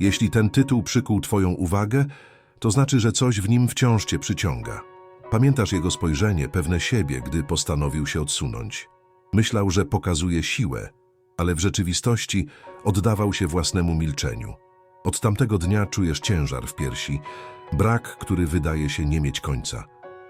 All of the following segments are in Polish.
Jeśli ten tytuł przykuł twoją uwagę, to znaczy, że coś w nim wciąż cię przyciąga. Pamiętasz jego spojrzenie, pewne siebie, gdy postanowił się odsunąć. Myślał, że pokazuje siłę, ale w rzeczywistości oddawał się własnemu milczeniu. Od tamtego dnia czujesz ciężar w piersi, brak, który wydaje się nie mieć końca.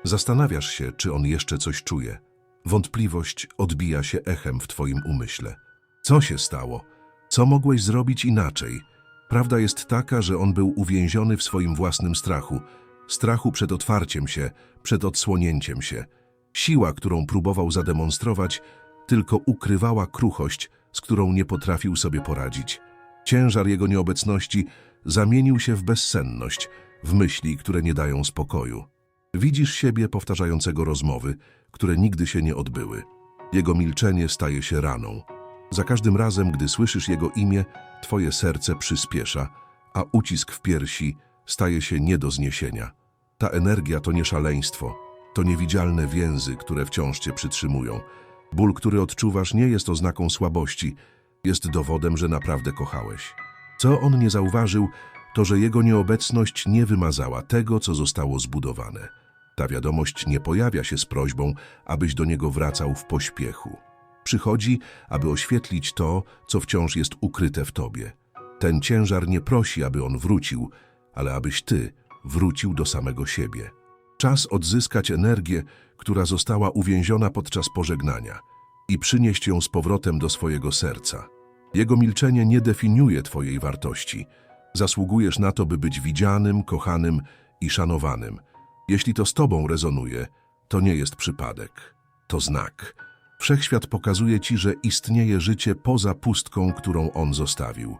Zastanawiasz się, czy on jeszcze coś czuje. Wątpliwość odbija się echem w twoim umyśle. Co się stało? Co mogłeś zrobić inaczej? Prawda jest taka, że on był uwięziony w swoim własnym strachu. Strachu przed otwarciem się, przed odsłonięciem się. Siła, którą próbował zademonstrować, tylko ukrywała kruchość, z którą nie potrafił sobie poradzić. Ciężar jego nieobecności zamienił się w bezsenność, w myśli, które nie dają spokoju. Widzisz siebie powtarzającego rozmowy, które nigdy się nie odbyły. Jego milczenie staje się raną. Za każdym razem, gdy słyszysz jego imię, twoje serce przyspiesza, a ucisk w piersi staje się nie do zniesienia. Ta energia to nie szaleństwo, to niewidzialne więzy, które wciąż cię przytrzymują. Ból, który odczuwasz, nie jest oznaką słabości, jest dowodem, że naprawdę kochałeś. Co on nie zauważył, to że jego nieobecność nie wymazała tego, co zostało zbudowane. Ta wiadomość nie pojawia się z prośbą, abyś do niego wracał w pośpiechu. Przychodzi, aby oświetlić to, co wciąż jest ukryte w tobie. Ten ciężar nie prosi, aby on wrócił, ale abyś ty wrócił do samego siebie. Czas odzyskać energię, która została uwięziona podczas pożegnania i przynieść ją z powrotem do swojego serca. Jego milczenie nie definiuje twojej wartości. Zasługujesz na to, by być widzianym, kochanym i szanowanym. Jeśli to z tobą rezonuje, to nie jest przypadek. To znak. Wszechświat pokazuje ci, że istnieje życie poza pustką, którą on zostawił.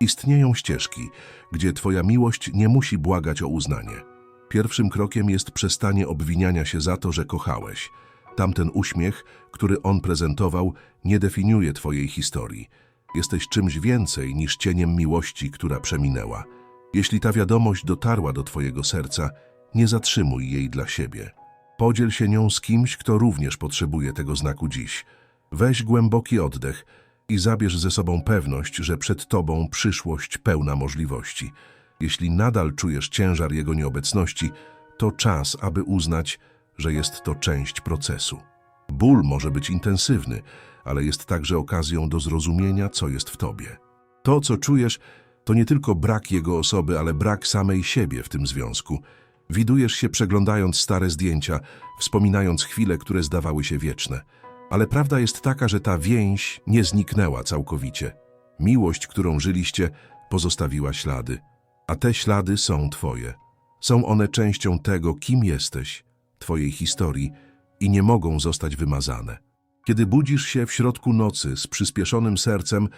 Istnieją ścieżki, gdzie twoja miłość nie musi błagać o uznanie. Pierwszym krokiem jest przestanie obwiniania się za to, że kochałeś. Tamten uśmiech, który on prezentował, nie definiuje twojej historii. Jesteś czymś więcej niż cieniem miłości, która przeminęła. Jeśli ta wiadomość dotarła do twojego serca, nie zatrzymuj jej dla siebie. Podziel się nią z kimś, kto również potrzebuje tego znaku dziś. Weź głęboki oddech i zabierz ze sobą pewność, że przed tobą przyszłość pełna możliwości. Jeśli nadal czujesz ciężar jego nieobecności, to czas, aby uznać, że jest to część procesu. Ból może być intensywny, ale jest także okazją do zrozumienia, co jest w tobie. To, co czujesz, to nie tylko brak jego osoby, ale brak samej siebie w tym związku. Widujesz się przeglądając stare zdjęcia, wspominając chwile, które zdawały się wieczne. Ale prawda jest taka, że ta więź nie zniknęła całkowicie. Miłość, którą żyliście, pozostawiła ślady. A te ślady są twoje. Są one częścią tego, kim jesteś, twojej historii i nie mogą zostać wymazane. Kiedy budzisz się w środku nocy z przyspieszonym sercem,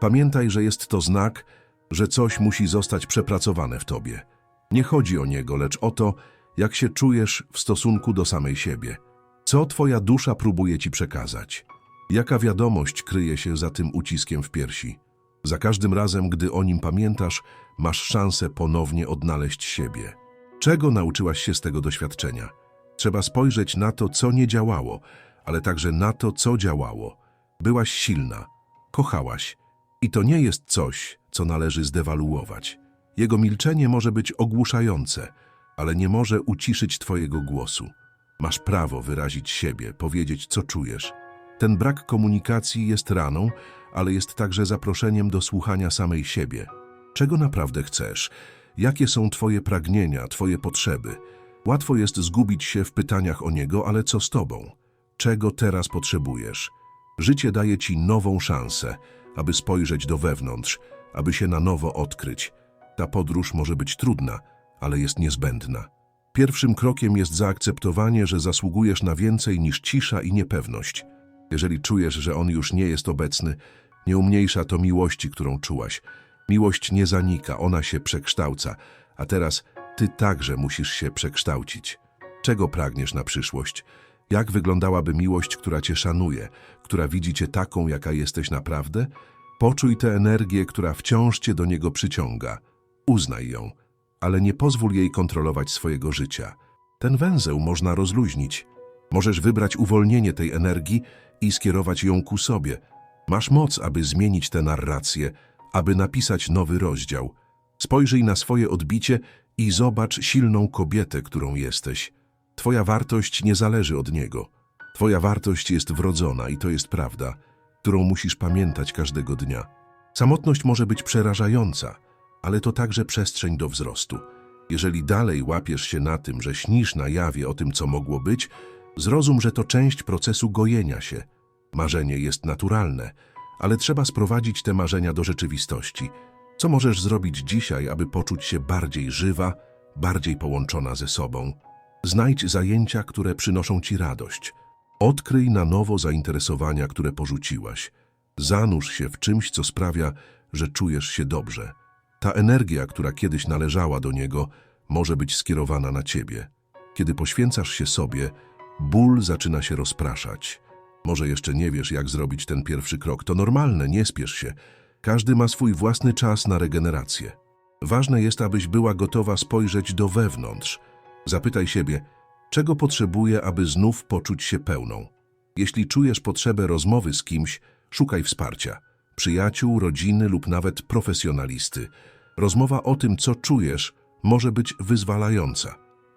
pamiętaj, że jest to znak, że coś musi zostać przepracowane w tobie. Nie chodzi o niego, lecz o to, jak się czujesz w stosunku do samej siebie. Co twoja dusza próbuje ci przekazać? Jaka wiadomość kryje się za tym uciskiem w piersi? Za każdym razem, gdy o nim pamiętasz, masz szansę ponownie odnaleźć siebie. Czego nauczyłaś się z tego doświadczenia? Trzeba spojrzeć na to, co nie działało, ale także na to, co działało. Byłaś silna, kochałaś i to nie jest coś, co należy zdewaluować. Jego milczenie może być ogłuszające, ale nie może uciszyć twojego głosu. Masz prawo wyrazić siebie, powiedzieć, co czujesz. Ten brak komunikacji jest raną, ale jest także zaproszeniem do słuchania samej siebie. Czego naprawdę chcesz? Jakie są twoje pragnienia, twoje potrzeby? Łatwo jest zgubić się w pytaniach o niego, ale co z tobą? Czego teraz potrzebujesz? Życie daje ci nową szansę, aby spojrzeć do wewnątrz, aby się na nowo odkryć. Ta podróż może być trudna, ale jest niezbędna. Pierwszym krokiem jest zaakceptowanie, że zasługujesz na więcej niż cisza i niepewność. Jeżeli czujesz, że on już nie jest obecny, nie umniejsza to miłości, którą czułaś. Miłość nie zanika, ona się przekształca, a teraz ty także musisz się przekształcić. Czego pragniesz na przyszłość? Jak wyglądałaby miłość, która cię szanuje, która widzi cię taką, jaka jesteś naprawdę? Poczuj tę energię, która wciąż cię do niego przyciąga. Uznaj ją, ale nie pozwól jej kontrolować swojego życia. Ten węzeł można rozluźnić. Możesz wybrać uwolnienie tej energii i skierować ją ku sobie. Masz moc, aby zmienić tę narrację, aby napisać nowy rozdział. Spojrzyj na swoje odbicie i zobacz silną kobietę, którą jesteś. Twoja wartość nie zależy od niego. Twoja wartość jest wrodzona i to jest prawda, którą musisz pamiętać każdego dnia. Samotność może być przerażająca, ale to także przestrzeń do wzrostu. Jeżeli dalej łapiesz się na tym, że śnisz na jawie o tym, co mogło być, zrozum, że to część procesu gojenia się. Marzenie jest naturalne, ale trzeba sprowadzić te marzenia do rzeczywistości. Co możesz zrobić dzisiaj, aby poczuć się bardziej żywa, bardziej połączona ze sobą? Znajdź zajęcia, które przynoszą ci radość. Odkryj na nowo zainteresowania, które porzuciłaś. Zanurz się w czymś, co sprawia, że czujesz się dobrze. Ta energia, która kiedyś należała do niego, może być skierowana na ciebie. Kiedy poświęcasz się sobie, ból zaczyna się rozpraszać. Może jeszcze nie wiesz, jak zrobić ten pierwszy krok. To normalne, nie spiesz się. Każdy ma swój własny czas na regenerację. Ważne jest, abyś była gotowa spojrzeć do wewnątrz. Zapytaj siebie, czego potrzebuję, aby znów poczuć się pełną. Jeśli czujesz potrzebę rozmowy z kimś, szukaj wsparcia. Przyjaciół, rodziny lub nawet profesjonalisty. Rozmowa o tym, co czujesz, może być wyzwalająca.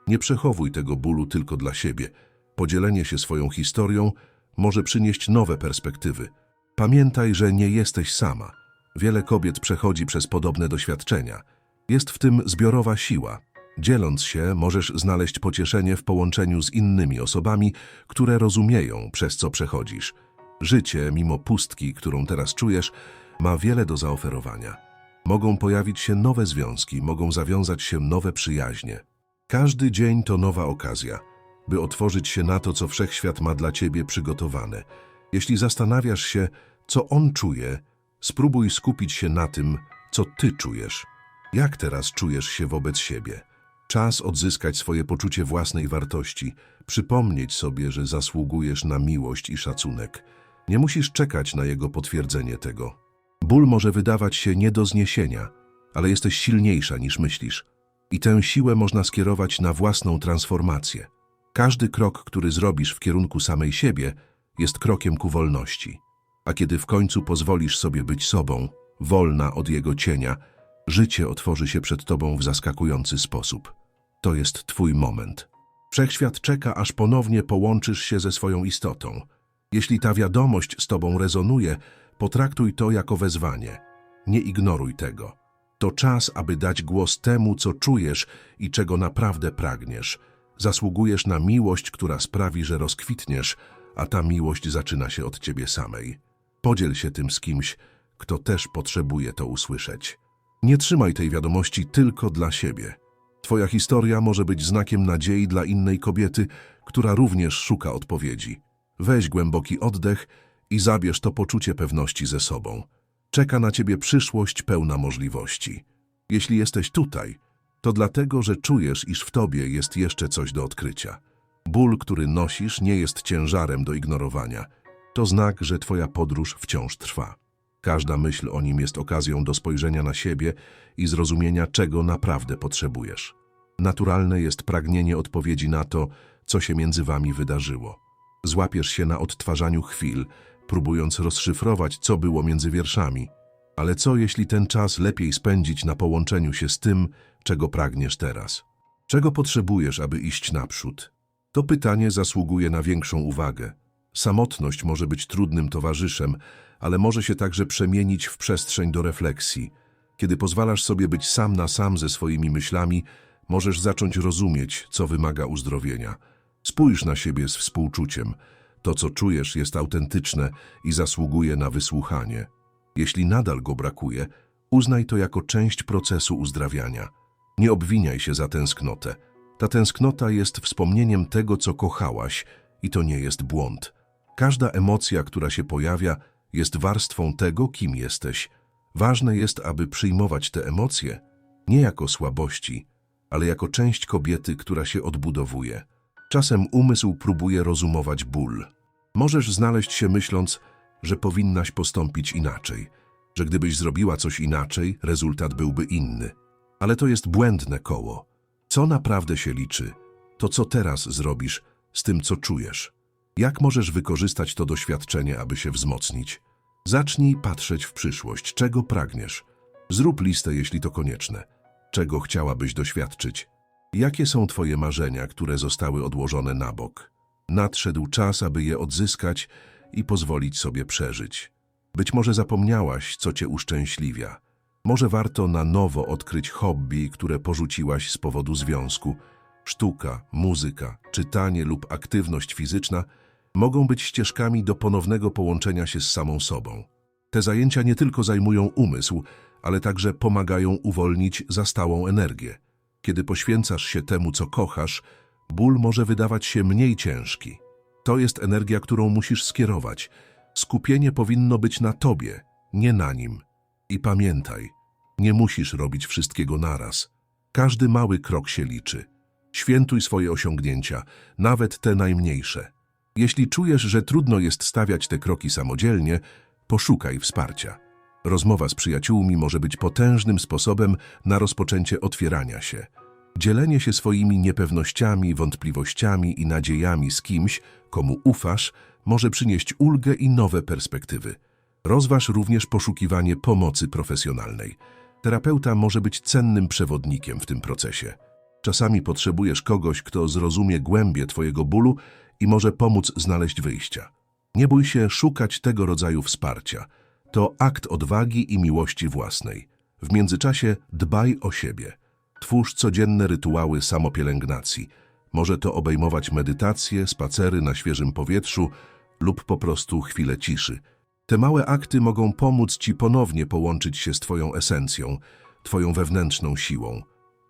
Nie przechowuj tego bólu tylko dla siebie. Podzielenie się swoją historią może przynieść nowe perspektywy. Pamiętaj, że nie jesteś sama. Wiele kobiet przechodzi przez podobne doświadczenia. Jest w tym zbiorowa siła. Dzieląc się, możesz znaleźć pocieszenie w połączeniu z innymi osobami, które rozumieją, przez co przechodzisz. Życie, mimo pustki, którą teraz czujesz, ma wiele do zaoferowania. Mogą pojawić się nowe związki, mogą zawiązać się nowe przyjaźnie. Każdy dzień to nowa okazja, by otworzyć się na to, co wszechświat ma dla ciebie przygotowane. Jeśli zastanawiasz się, co on czuje, spróbuj skupić się na tym, co ty czujesz. Jak teraz czujesz się wobec siebie? Czas odzyskać swoje poczucie własnej wartości, przypomnieć sobie, że zasługujesz na miłość i szacunek. Nie musisz czekać na jego potwierdzenie tego. Ból może wydawać się nie do zniesienia, ale jesteś silniejsza niż myślisz. I tę siłę można skierować na własną transformację. Każdy krok, który zrobisz w kierunku samej siebie, jest krokiem ku wolności. A kiedy w końcu pozwolisz sobie być sobą, wolna od jego cienia, życie otworzy się przed tobą w zaskakujący sposób. To jest twój moment. Wszechświat czeka, aż ponownie połączysz się ze swoją istotą. Jeśli ta wiadomość z tobą rezonuje, potraktuj to jako wezwanie. Nie ignoruj tego. To czas, aby dać głos temu, co czujesz i czego naprawdę pragniesz. Zasługujesz na miłość, która sprawi, że rozkwitniesz, a ta miłość zaczyna się od ciebie samej. Podziel się tym z kimś, kto też potrzebuje to usłyszeć. Nie trzymaj tej wiadomości tylko dla siebie. Twoja historia może być znakiem nadziei dla innej kobiety, która również szuka odpowiedzi. Weź głęboki oddech i zabierz to poczucie pewności ze sobą. Czeka na ciebie przyszłość pełna możliwości. Jeśli jesteś tutaj, to dlatego, że czujesz, iż w tobie jest jeszcze coś do odkrycia. Ból, który nosisz, nie jest ciężarem do ignorowania. To znak, że twoja podróż wciąż trwa. Każda myśl o nim jest okazją do spojrzenia na siebie i zrozumienia, czego naprawdę potrzebujesz. Naturalne jest pragnienie odpowiedzi na to, co się między wami wydarzyło. Złapiesz się na odtwarzaniu chwil, próbując rozszyfrować, co było między wierszami. Ale co, jeśli ten czas lepiej spędzić na połączeniu się z tym, czego pragniesz teraz? Czego potrzebujesz, aby iść naprzód? To pytanie zasługuje na większą uwagę. Samotność może być trudnym towarzyszem, ale może się także przemienić w przestrzeń do refleksji. Kiedy pozwalasz sobie być sam na sam ze swoimi myślami, możesz zacząć rozumieć, co wymaga uzdrowienia. Spójrz na siebie z współczuciem. To, co czujesz, jest autentyczne i zasługuje na wysłuchanie. Jeśli nadal go brakuje, uznaj to jako część procesu uzdrawiania. Nie obwiniaj się za tęsknotę. Ta tęsknota jest wspomnieniem tego, co kochałaś i to nie jest błąd. Każda emocja, która się pojawia, jest warstwą tego, kim jesteś. Ważne jest, aby przyjmować te emocje nie jako słabości, ale jako część kobiety, która się odbudowuje. Czasem umysł próbuje rozumować ból. Możesz znaleźć się myśląc, że powinnaś postąpić inaczej, że gdybyś zrobiła coś inaczej, rezultat byłby inny. Ale to jest błędne koło. Co naprawdę się liczy? To co teraz zrobisz z tym, co czujesz? Jak możesz wykorzystać to doświadczenie, aby się wzmocnić? Zacznij patrzeć w przyszłość, czego pragniesz. Zrób listę, jeśli to konieczne. Czego chciałabyś doświadczyć? Jakie są Twoje marzenia, które zostały odłożone na bok? Nadszedł czas, aby je odzyskać i pozwolić sobie przeżyć. Być może zapomniałaś, co Cię uszczęśliwia. Może warto na nowo odkryć hobby, które porzuciłaś z powodu związku. Sztuka, muzyka, czytanie lub aktywność fizyczna mogą być ścieżkami do ponownego połączenia się z samą sobą. Te zajęcia nie tylko zajmują umysł, ale także pomagają uwolnić zastałą energię. Kiedy poświęcasz się temu, co kochasz, ból może wydawać się mniej ciężki. To jest energia, którą musisz skierować. Skupienie powinno być na tobie, nie na nim. I pamiętaj, nie musisz robić wszystkiego naraz. Każdy mały krok się liczy. Świętuj swoje osiągnięcia, nawet te najmniejsze. Jeśli czujesz, że trudno jest stawiać te kroki samodzielnie, poszukaj wsparcia. Rozmowa z przyjaciółmi może być potężnym sposobem na rozpoczęcie otwierania się. Dzielenie się swoimi niepewnościami, wątpliwościami i nadziejami z kimś, komu ufasz, może przynieść ulgę i nowe perspektywy. Rozważ również poszukiwanie pomocy profesjonalnej. Terapeuta może być cennym przewodnikiem w tym procesie. Czasami potrzebujesz kogoś, kto zrozumie głębie Twojego bólu i może pomóc znaleźć wyjścia. Nie bój się szukać tego rodzaju wsparcia. To akt odwagi i miłości własnej. W międzyczasie dbaj o siebie. Twórz codzienne rytuały samopielęgnacji. Może to obejmować medytacje, spacery na świeżym powietrzu lub po prostu chwilę ciszy. Te małe akty mogą pomóc Ci ponownie połączyć się z Twoją esencją, Twoją wewnętrzną siłą.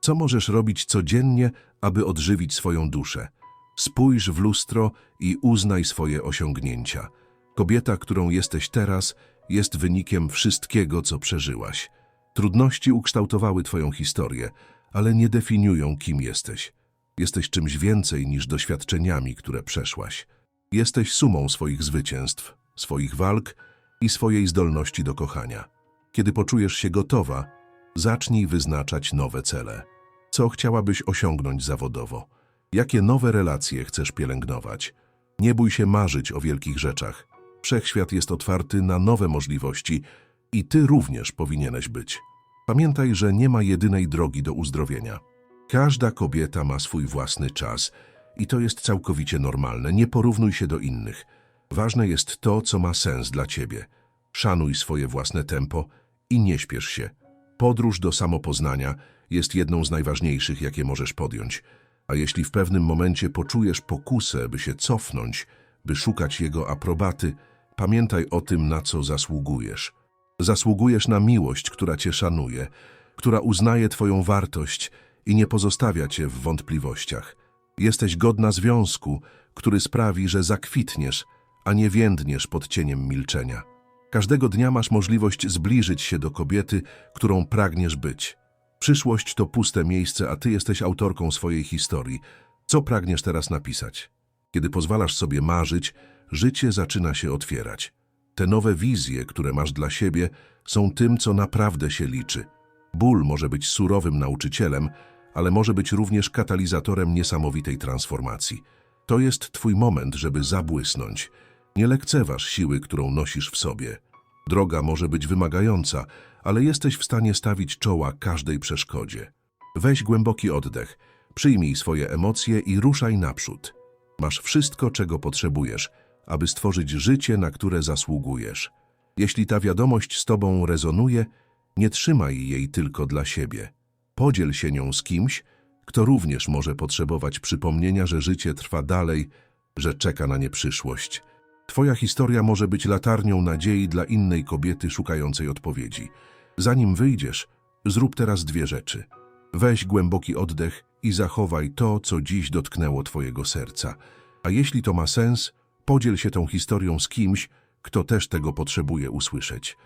Co możesz robić codziennie, aby odżywić swoją duszę? Spójrz w lustro i uznaj swoje osiągnięcia. Kobieta, którą jesteś teraz, jest wynikiem wszystkiego, co przeżyłaś. Trudności ukształtowały Twoją historię, ale nie definiują, kim jesteś. Jesteś czymś więcej niż doświadczeniami, które przeszłaś. Jesteś sumą swoich zwycięstw, swoich walk i swojej zdolności do kochania. Kiedy poczujesz się gotowa, zacznij wyznaczać nowe cele. Co chciałabyś osiągnąć zawodowo? Jakie nowe relacje chcesz pielęgnować? Nie bój się marzyć o wielkich rzeczach. Wszechświat jest otwarty na nowe możliwości i ty również powinieneś być. Pamiętaj, że nie ma jedynej drogi do uzdrowienia. Każda kobieta ma swój własny czas i to jest całkowicie normalne. Nie porównuj się do innych. Ważne jest to, co ma sens dla ciebie. Szanuj swoje własne tempo i nie śpiesz się. Podróż do samopoznania jest jedną z najważniejszych, jakie możesz podjąć. A jeśli w pewnym momencie poczujesz pokusę, by się cofnąć, by szukać jego aprobaty, pamiętaj o tym, na co zasługujesz. Zasługujesz na miłość, która cię szanuje, która uznaje twoją wartość i nie pozostawia cię w wątpliwościach. Jesteś godna związku, który sprawi, że zakwitniesz, a nie więdniesz pod cieniem milczenia. Każdego dnia masz możliwość zbliżyć się do kobiety, którą pragniesz być. Przyszłość to puste miejsce, a ty jesteś autorką swojej historii. Co pragniesz teraz napisać? Kiedy pozwalasz sobie marzyć, życie zaczyna się otwierać. Te nowe wizje, które masz dla siebie, są tym, co naprawdę się liczy. Ból może być surowym nauczycielem, ale może być również katalizatorem niesamowitej transformacji. To jest twój moment, żeby zabłysnąć. Nie lekceważ siły, którą nosisz w sobie. Droga może być wymagająca, ale jesteś w stanie stawić czoła każdej przeszkodzie. Weź głęboki oddech, przyjmij swoje emocje i ruszaj naprzód. Masz wszystko, czego potrzebujesz, aby stworzyć życie, na które zasługujesz. Jeśli ta wiadomość z tobą rezonuje, nie trzymaj jej tylko dla siebie. Podziel się nią z kimś, kto również może potrzebować przypomnienia, że życie trwa dalej, że czeka na nie przyszłość. Twoja historia może być latarnią nadziei dla innej kobiety szukającej odpowiedzi. Zanim wyjdziesz, zrób teraz dwie rzeczy. Weź głęboki oddech i zachowaj to, co dziś dotknęło Twojego serca. A jeśli to ma sens, podziel się tą historią z kimś, kto też tego potrzebuje usłyszeć.